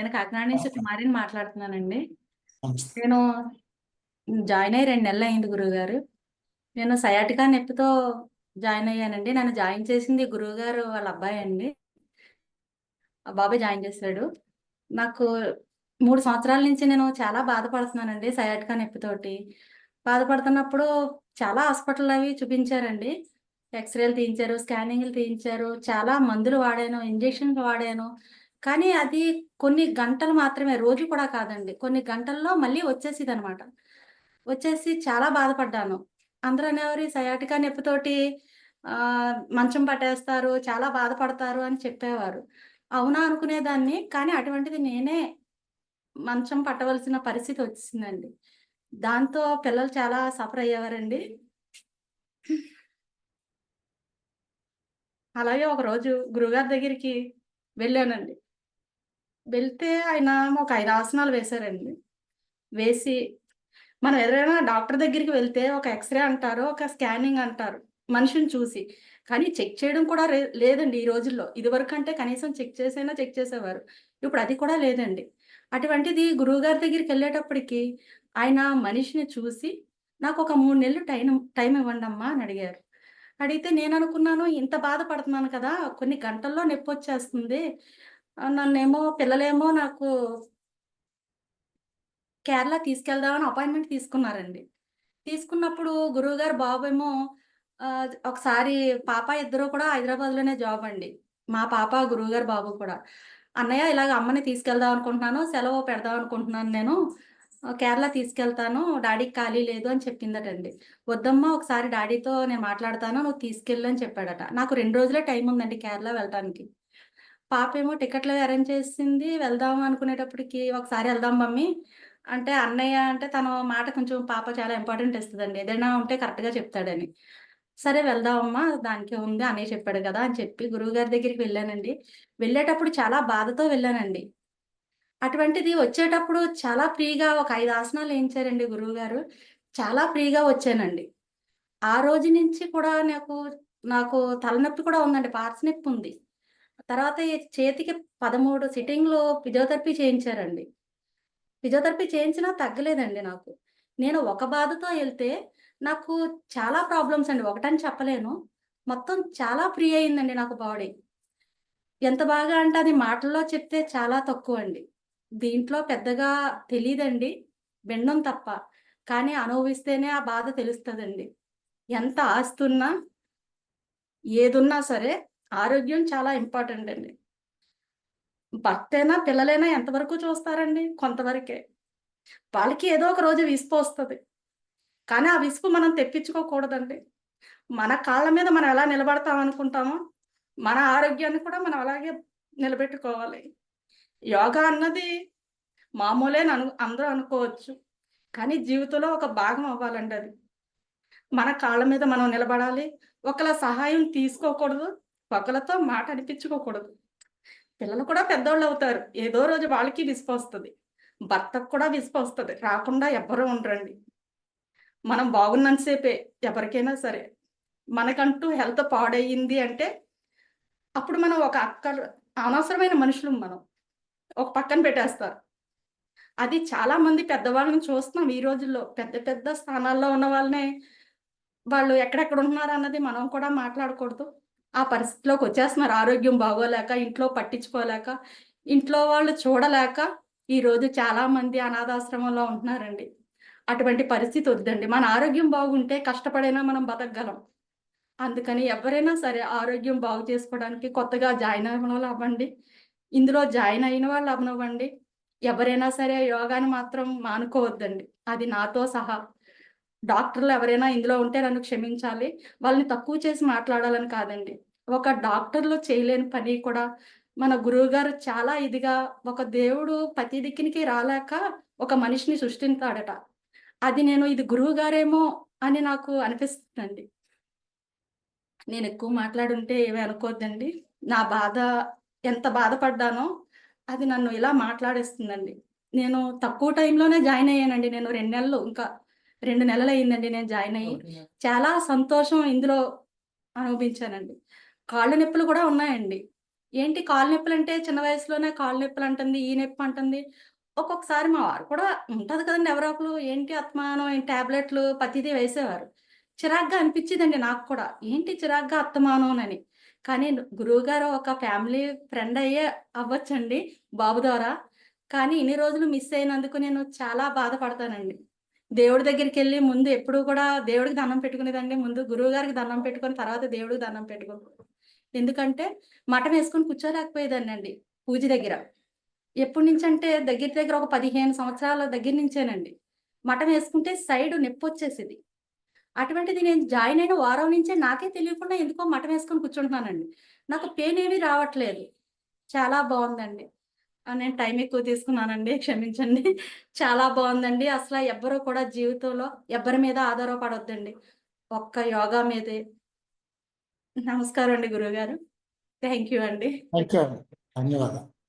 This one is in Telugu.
నేను కాకినాడ నుంచి కుమారిని మాట్లాడుతున్నానండి. నేను జాయిన్ అయ్యి రెండు నెలలు అయింది గురువుగారు. నేను సయాటికా నొప్పితో జాయిన్ అయ్యానండి. నన్ను జాయిన్ చేసింది గురువుగారు వాళ్ళ అబ్బాయి అండి. ఆ బాబాయ్ జాయిన్ చేశాడు. నాకు మూడు సంవత్సరాల నుంచి నేను చాలా బాధపడుతున్నానండి సయాటికా నొప్పితోటి. బాధపడుతున్నప్పుడు చాలా హాస్పిటల్ అవి చూపించారండి. ఎక్స్రేలు తీయించారు స్కానింగ్లు తీయించారు. చాలా మందులు వాడాను ఇంజెక్షన్లు వాడాను. కానీ అది కొన్ని గంటలు మాత్రమే రోజు కూడా కాదండి. కొన్ని గంటల్లో మళ్ళీ వచ్చేసేది అనమాట వచ్చేసి చాలా బాధపడ్డాను. అందరూ అనేవారు సయాటికా నొప్పితోటి మంచం పట్టేస్తారు చాలా బాధపడతారు అని చెప్పేవారు. అవునా అనుకునేదాన్ని కానీ అటువంటిది నేనే మంచం పట్టవలసిన పరిస్థితి వచ్చిందండి. దాంతో పిల్లలు చాలా సఫర్ అయ్యేవారండి. అలాగే ఒకరోజు గురుగారి దగ్గరికి వెళ్ళానండి. వెళ్తే ఆయన ఒక ఐదు ఆసనాలు వేశారండి. వేసి మనం ఎవరైనా డాక్టర్ దగ్గరికి వెళ్తే ఒక ఎక్స్రే అంటారు ఒక స్కానింగ్ అంటారు మనిషిని చూసి. కానీ చెక్ చేయడం కూడా లేదండి ఈ రోజుల్లో. ఇదివరకు అంటే కనీసం చెక్ చేసైనా చెక్ చేసేవారు. ఇప్పుడు అది కూడా లేదండి. అటువంటిది గురువుగారి దగ్గరికి వెళ్ళేటప్పటికి ఆయన మనిషిని చూసి నాకు ఒక మూడు నెలలు టైం టైం ఇవ్వండి అమ్మా అని అడిగారు. అడిగితే నేను అనుకున్నాను ఇంత బాధపడుతున్నాను కదా కొన్ని గంటల్లో నొప్పి వచ్చేస్తుంది. నన్నేమో పిల్లలేమో నాకు కేరళ తీసుకెళ్దామని అపాయింట్మెంట్ తీసుకున్నారండి. తీసుకున్నప్పుడు గురువుగారు బాబు ఏమో ఒకసారి పాప ఇద్దరు కూడా హైదరాబాద్లోనే జాబ్ అండి. మా పాప గురువుగారు బాబు కూడా. అన్నయ్య ఇలాగ అమ్మని తీసుకెళ్దాం అనుకుంటున్నాను సెలవు పెడదాం అనుకుంటున్నాను నేను. కేరళ తీసుకెళ్తాను డాడీకి ఖాళీ లేదు అని చెప్పిందటండి. వద్దమ్మా ఒకసారి డాడీతో నేను మాట్లాడతాను నువ్వు తీసుకెళ్ళు అని చెప్పాడట. నాకు రెండు రోజులే టైం ఉందండి కేరళ వెళ్ళటానికి. పాప ఏమో టికెట్లు అరేంజ్ చేసింది వెళ్దాం అనుకునేటప్పటికి ఒకసారి వెళ్దాం మమ్మీ. అంటే అన్నయ్య అంటే తన మాట కొంచెం పాప చాలా ఇంపార్టెంట్ ఇస్తుందండి. ఏదైనా ఉంటే కరెక్ట్గా చెప్తాడని. సరే వెళ్దామమ్మా దానికి ఉంది అన్నయ్య చెప్పాడు కదా అని చెప్పి గురువు గారి దగ్గరికి వెళ్ళానండి. వెళ్ళేటప్పుడు చాలా బాధతో వెళ్ళానండి. అటువంటిది వచ్చేటప్పుడు చాలా ఫ్రీగా ఒక ఐదు ఆసనాలు వేయించారండి గురువు గారు? చాలా ఫ్రీగా వచ్చానండి. ఆ రోజు నుంచి కూడా నాకు నాకు తలనొప్పి కూడా ఉందండి పార్స్ నొప్పి ఉంది. తర్వాత చేతికి పదమూడు సిట్టింగ్లో ఫిజియోథెరపీ చేయించారండి. ఫిజియోథెరపీ చేయించినా తగ్గలేదండి నాకు. నేను ఒక బాధతో వెళ్తే నాకు చాలా ప్రాబ్లమ్స్ అండి. ఒకటని చెప్పలేను. మొత్తం చాలా ఫ్రీ అయిందండి నాకు బాడీ ఎంత బాగా అంటే అది మాటల్లో చెప్తే చాలా తక్కువ అండి. దీంట్లో పెద్దగా తెలియదండి వినడం తప్ప. కానీ అనుభవిస్తేనే ఆ బాధ తెలుస్తుందండి. ఎంత ఆస్తున్నా ఏదున్నా సరే ఆరోగ్యం చాలా ఇంపార్టెంట్ అండి. భర్తైనా పిల్లలైనా ఎంతవరకు చూస్తారండి? కొంతవరకే. వాళ్ళకి ఏదో ఒక రోజు విసుపు వస్తుంది. కానీ ఆ విసుపు మనం తెప్పించుకోకూడదండి. మన కాళ్ళ మీద మనం ఎలా నిలబడతాం అనుకుంటామో మన ఆరోగ్యాన్ని కూడా మనం అలాగే నిలబెట్టుకోవాలి. యోగా అన్నది మామూలే అను అందరూ అనుకోవచ్చు. కానీ జీవితంలో ఒక భాగం అవ్వాలండి అది. మన కాళ్ళ మీద మనం నిలబడాలి. ఒకళ్ళ సహాయం తీసుకోకూడదు. ఒకళ్ళతో మాట అనిపించుకోకూడదు. పిల్లలు కూడా పెద్దవాళ్ళు అవుతారు. ఏదో రోజు వాళ్ళకి విసుపు వస్తుంది. భర్తకు కూడా విసుపు వస్తుంది. రాకుండా ఎవ్వరూ ఉండరండి. మనం బాగున్నంతసేపే ఎవరికైనా సరే. మనకంటూ హెల్త్ పాడయ్యింది అంటే అప్పుడు మనం ఒక అక్క అనవసరమైన మనుషులు మనం. ఒక పక్కన పెట్టేస్తారు. అది చాలా మంది పెద్దవాళ్ళని చూస్తున్నాం ఈ రోజుల్లో. పెద్ద పెద్ద స్థానాల్లో ఉన్న వాళ్ళనే వాళ్ళు ఎక్కడెక్కడ ఉంటున్నారు అన్నది మనం కూడా మాట్లాడకూడదు. ఆ పరిస్థితిలోకి వచ్చేస్తున్నారు. ఆరోగ్యం బాగోలేక ఇంట్లో పట్టించుకోలేక ఇంట్లో వాళ్ళు చూడలేక ఈరోజు చాలామంది అనాథాశ్రమంలో ఉంటున్నారండి. అటువంటి పరిస్థితి వద్దండి. మన ఆరోగ్యం బాగుంటే కష్టపడైనా మనం బతకగలం. అందుకని ఎవరైనా సరే ఆరోగ్యం బాగు చేసుకోవడానికి కొత్తగా జాయిన్ అయిన వాళ్ళు అవ్వండి. ఇందులో జాయిన్ అయిన వాళ్ళు అవ్వనివ్వండి. ఎవరైనా సరే యోగాని మాత్రం మానుకోవద్దండి. అది నాతో సహా. డాక్టర్లు ఎవరైనా ఇందులో ఉంటే నన్ను క్షమించాలి. వాళ్ళని తక్కువ చేసి మాట్లాడాలని కాదండి. ఒక డాక్టర్లు చేయలేని పని కూడా మన గురువు గారు చాలా ఇదిగా ఒక దేవుడు ప్రతి దిక్కునికి రాలేక ఒక మనిషిని సృష్టించాడట. అది నేను ఇది గురువు గారేమో అని నాకు అనిపిస్తుందండి. నేను ఎక్కువ మాట్లాడుంటే ఏమీ అనుకోద్దండి. నా బాధ ఎంత బాధపడ్డానో అది నన్ను ఇలా మాట్లాడేస్తుందండి. నేను తక్కువ టైంలోనే జాయిన్ అయ్యానండి. నేను రెండు నెలలు ఇంకా రెండు నెలలు అయిందండి నేను జాయిన్ అయ్యి. చాలా సంతోషం ఇందులో అనుభవించానండి. కాళ్ళు నొప్పులు కూడా ఉన్నాయండి. ఏంటి కాళ్ళు నొప్పులంటే చిన్న వయసులోనే కాళ్ళు నొప్పులు అంటుంది ఈ నొప్పి అంటుంది. ఒక్కొక్కసారి మా వారు కూడా ఉంటది కదండి ఎవరో ఒకరు ఏంటి అత్మానం ఏంటి టాబ్లెట్లు ప్రతిదీ వేసేవారు. చిరాగ్గా అనిపించేదండి నాకు కూడా. ఏంటి చిరాగ్గా అత్తమానం అని. కానీ గురువు గారు ఒక ఫ్యామిలీ ఫ్రెండ్ అయ్యే అవ్వచ్చండి బాబు ద్వారా. కానీ ఇన్ని రోజులు మిస్ అయినందుకు నేను చాలా బాధపడతానండి. దేవుడి దగ్గరికి వెళ్ళి ముందు ఎప్పుడు కూడా దేవుడికి దండం పెట్టుకునేదండి ముందు గురువు గారికి దండం పెట్టుకొని తర్వాత దేవుడికి దండం పెట్టుకుని ఎందుకంటే మటం వేసుకొని కూర్చోలేకపోయేదాన్ని అండి పూజ దగ్గర. ఎప్పటి నుంచి అంటే దగ్గర దగ్గర ఒక పదిహేను సంవత్సరాల దగ్గర నుంచేనండి. మఠం వేసుకుంటే సైడ్ నొప్పి వచ్చేసేది. అటువంటిది నేను జాయిన్ అయిన వారం నుంచే నాకే తెలియకుండా ఎందుకో మటం వేసుకొని కూర్చుంటున్నానండి. నాకు పెయిన్ ఏమీ రావట్లేదు. చాలా బాగుందండి. నేను టైం ఎక్కువ తీసుకున్నానండి. క్షమించండి. చాలా బాగుందండి. అసలు ఎవ్వరు కూడా జీవితంలో ఎవ్వరి మీద ఆధారపడొద్దండి. ఒక్క యోగా మీదే. నమస్కారం అండి గురువు గారు థ్యాంక్ యూ అండి. ధన్యవాదాలు.